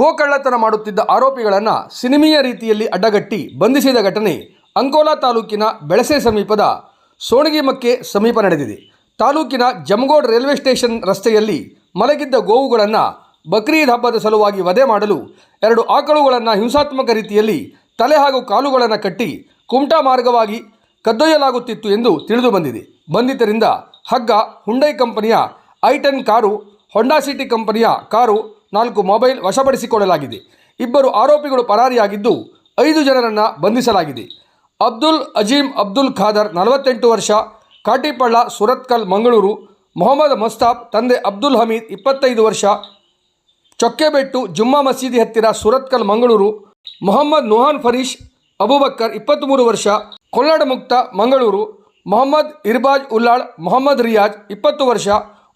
ಗೋಕಳ್ಳತನ ಮಾಡುತ್ತಿದ್ದ ಆರೋಪಿಗಳನ್ನು ಸಿನಿಮೀಯ ರೀತಿಯಲ್ಲಿ ಅಡ್ಡಗಟ್ಟಿ ಬಂಧಿಸಿದ ಘಟನೆ ಅಂಕೋಲಾ ತಾಲೂಕಿನ ಬೆಳಸೆ ಸಮೀಪದ ಸೋಣಗಿಮಕ್ಕೆ ಸಮೀಪ ನಡೆದಿದೆ. ತಾಲೂಕಿನ ಜಮಗೋಡ್ ರೈಲ್ವೆ ಸ್ಟೇಷನ್ ರಸ್ತೆಯಲ್ಲಿ ಮಲಗಿದ್ದ ಗೋವುಗಳನ್ನು ಬಕ್ರೀದ್ ಹಬ್ಬದ ಸಲುವಾಗಿ ವಧೆ ಮಾಡಲು ಎರಡು ಆಕಳುಗಳನ್ನು ಹಿಂಸಾತ್ಮಕ ರೀತಿಯಲ್ಲಿ ತಲೆ ಹಾಗೂ ಕಾಲುಗಳನ್ನು ಕಟ್ಟಿ ಕುಮಟಾ ಮಾರ್ಗವಾಗಿ ಕದ್ದೊಯ್ಯಲಾಗುತ್ತಿತ್ತು ಎಂದು ತಿಳಿದು ಬಂದಿದೆ. ಬಂಧಿತರಿಂದ ಹಗ್ಗ, Hyundai company i ten car, Honda City company car ನಾಲ್ಕು ಮೊಬೈಲ್ ವಶಪಡಿಸಿಕೊಳ್ಳಲಾಗಿದೆ. ಇಬ್ಬರು ಆರೋಪಿಗಳು ಪರಾರಿಯಾಗಿದ್ದು ಐದು ಜನರನ್ನು ಬಂಧಿಸಲಾಗಿದೆ. ಅಬ್ದುಲ್ ಅಜೀಂ ಅಬ್ದುಲ್ ಖಾದರ್ ನಲವತ್ತೆಂಟು ವರ್ಷ, ಕಾಟಿಪಳ್ಳ, ಸುರತ್ಕಲ್, ಮಂಗಳೂರು, ಮೊಹಮ್ಮದ್ ಮಸ್ತಾಬ್ ತಂದೆ ಅಬ್ದುಲ್ ಹಮೀದ್ ಇಪ್ಪತ್ತೈದು ವರ್ಷ, ಚೊಕ್ಕೆಬೆಟ್ಟು, ಜುಮ್ಮಾ ಮಸೀದಿ ಹತ್ತಿರ ಸುರತ್ಕಲ್, ಮಂಗಳೂರು, ಮೊಹಮ್ಮದ್ ನುಹಾನ್ ಫರೀಶ್, ಅಬೂಬಕ್ಕರ್ ಇಪ್ಪತ್ತ್ಮೂರು ವರ್ಷ ಕೊಲ್ಲಡ ಮುಕ್ತ ಮಂಗಳೂರು, ಮೊಹಮ್ಮದ್ ಇರ್ಬಾಜ್ ಉಲ್ಲಾಳ್, ಮೊಹಮ್ಮದ್ ರಿಯಾಜ್ ಇಪ್ಪತ್ತು ವರ್ಷ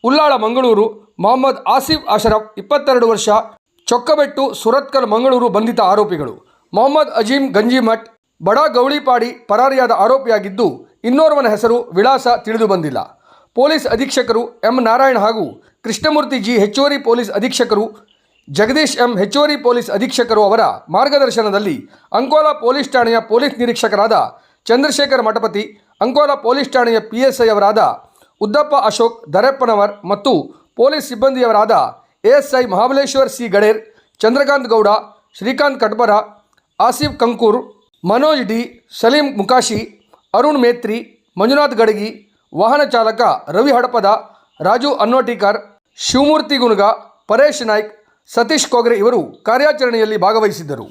ಉಲ್ಲಾಳ ಮಂಗಳೂರು ಮೊಹಮ್ಮದ್ ಆಸಿಫ್ ಅಶರಫ್ ಇಪ್ಪತ್ತೆರಡು ವರ್ಷ ಚೊಕ್ಕಬೆಟ್ಟು ಸುರತ್ಕಲ್ ಮಂಗಳೂರು ಬಂಧಿತ ಆರೋಪಿಗಳು. ಮೊಹಮ್ಮದ್ ಅಜೀಂ ಗಂಜಿಮಠ್ ಬಡ ಗೌಳಿಪಾಡಿ ಪರಾರಿಯಾದ ಆರೋಪಿಯಾಗಿದ್ದು ಇನ್ನೋರ್ವನ ಹೆಸರು ವಿಳಾಸ ತಿಳಿದು ಬಂದಿಲ್ಲ. ಪೊಲೀಸ್ ಅಧೀಕ್ಷಕರು ಎಂ ನಾರಾಯಣ್ ಹಾಗೂ ಕೃಷ್ಣಮೂರ್ತಿ ಜಿ ಹೆಚ್ಚುವರಿ ಪೊಲೀಸ್ ಅಧೀಕ್ಷಕರು, ಜಗದೀಶ್ ಎಂ ಹೆಚ್ಚುವರಿ ಪೊಲೀಸ್ ಅಧೀಕ್ಷಕರು ಅವರ ಮಾರ್ಗದರ್ಶನದಲ್ಲಿ ಅಂಕೋಲಾ ಪೊಲೀಸ್ ಠಾಣೆಯ ಪೊಲೀಸ್ ನಿರೀಕ್ಷಕರಾದ ಚಂದ್ರಶೇಖರ್ ಮಠಪತಿ, ಅಂಕೋಲಾ ಪೊಲೀಸ್ ಠಾಣೆಯ ಪಿ ಎಸ್ ಐ ಅವರಾದ ಉದ್ದಪ್ಪ ಅಶೋಕ್, ದರೆಪ್ಪನವರ್ ಮತ್ತು police ಸಿಬ್ಬಂದಿಯವರಾದ ASI Mahabaleshwar C. Gader, Chandrakant Gowda, Srikanth Katbara, Asif Kankur, Manoj D, Salim Mukashi, Arun Metri, Manjunath Gadagi, ವಾಹನ ಚಾಲಕ ರವಿ ಹಡಪದ, ರಾಜು ಅನ್ನೋಟಿಕರ್, ಶಿವಮೂರ್ತಿ ಗುಣಗ, ಪರೇಶ್ ನಾಯ್ಕ್, ಸತೀಶ್ ಕೋಗ್ರೆ ಇವರು ಕಾರ್ಯಾಚರಣೆಯಲ್ಲಿ ಭಾಗವಹಿಸಿದ್ದರು.